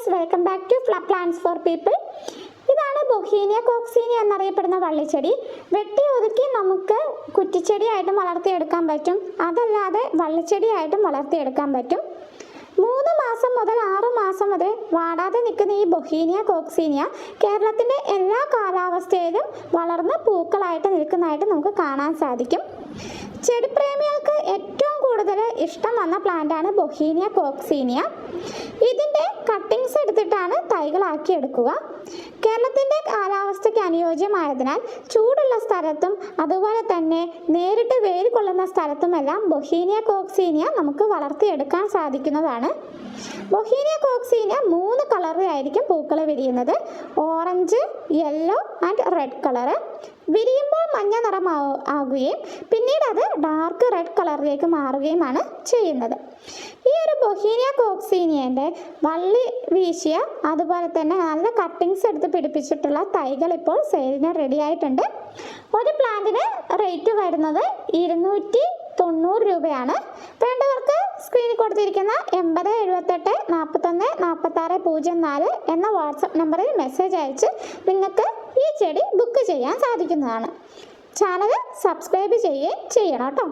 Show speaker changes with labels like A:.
A: Guys welcome back to plants for people. ഇതാണ് bauhinia coccinea എന്നറിയപ്പെടുന്ന വള്ളിച്ചെടി. വെട്ടി ഒതുക്കി നമുക്ക് കുറ്റിച്ചെടിയായിട്ടും വളർത്തിയെടുക്കാൻ പറ്റും. അതല്ലാതെ വള്ളിച്ചെടിയായിട്ടും വളർത്തിയെടുക്കാൻ പറ്റും. മൂന്ന് മാസം മുതൽ ആറ് മാസം വരെ വാടാതെ നിൽക്കുന്ന ഈ ബൊഹീനിയ കോക്സീനിയ കേരളത്തിന്റെ എല്ലാ കാലാവസ്ഥയിലും വളർന്ന് പൂക്കളായിട്ട് നിൽക്കുന്നതായിട്ട് നമുക്ക് കാണാൻ സാധിക്കും. ചെടിപ്രേമികൾക്ക് ഏറ്റവും കൂടുതൽ ഇഷ്ടം വന്ന പ്ലാന്റാണ് ബൊഹീനിയ കോക്സീനിയ. ഇതിന്റെ കട്ടിങ്സ് എടുത്തിട്ടാണ് തൈകളാക്കി എടുക്കുക. കേരളത്തിന്റെ കാലാവസ്ഥയ്ക്ക് അനുയോജ്യമായതിനാൽ ചൂടുള്ള സ്ഥലത്തും അതുപോലെ തന്നെ നേരിട്ട് വേര് കൊള്ളുന്ന സ്ഥലത്തുമെല്ലാം ബൊഹീനിയ കോക്സീനിയ നമുക്ക് വളർത്തിയെടുക്കാൻ സാധിക്കുന്നതാണ്. ബൊഹീനിയ കോക്സീനിയ മൂന്ന് കളറിലായിരിക്കും പൂക്കൾ വിരിയുന്നത്. Orange yellow and red colour വിരിയുമ്പോൾ മഞ്ഞ നിറം ആകുകയും പിന്നീട് അത് ഡാർക്ക് റെഡ് കളറിലേക്ക് മാറുകയുമാണ് ചെയ്യുന്നത്. ഈ ഒരു ബൊഹീനിയ കോക്സീനിയന്റെ വള്ളി വീശിയ അതുപോലെ തന്നെ നല്ല കട്ടിങ്സ് എടുത്ത് പിടിപ്പിച്ചിട്ടുള്ള തൈകൾ ഇപ്പോൾ സെയിലിന് റെഡി ആയിട്ടുണ്ട്. ഒരു പ്ലാന്റിന് റേറ്റ് വരുന്നത് ഇരുന്നൂറ്റി തൊണ്ണൂറ് രൂപയാണ്. വേണ്ടവർക്ക് സ്ക്രീനിൽ കൊടുത്തിരിക്കുന്ന എൺപത് എഴുപത്തെട്ട് നാൽപ്പത്തൊന്ന് നാൽപ്പത്താറ് പൂജ്യം നാല് എന്ന വാട്സപ്പ് നമ്പറിൽ മെസ്സേജ് അയച്ച് നിങ്ങൾക്ക് ചെടി ബുക്ക് ചെയ്യാൻ സാധിക്കുന്നതാണ്. ചാനൽ സബ്സ്ക്രൈബ് ചെയ്യുകയും ചെയ്യണം കേട്ടോ.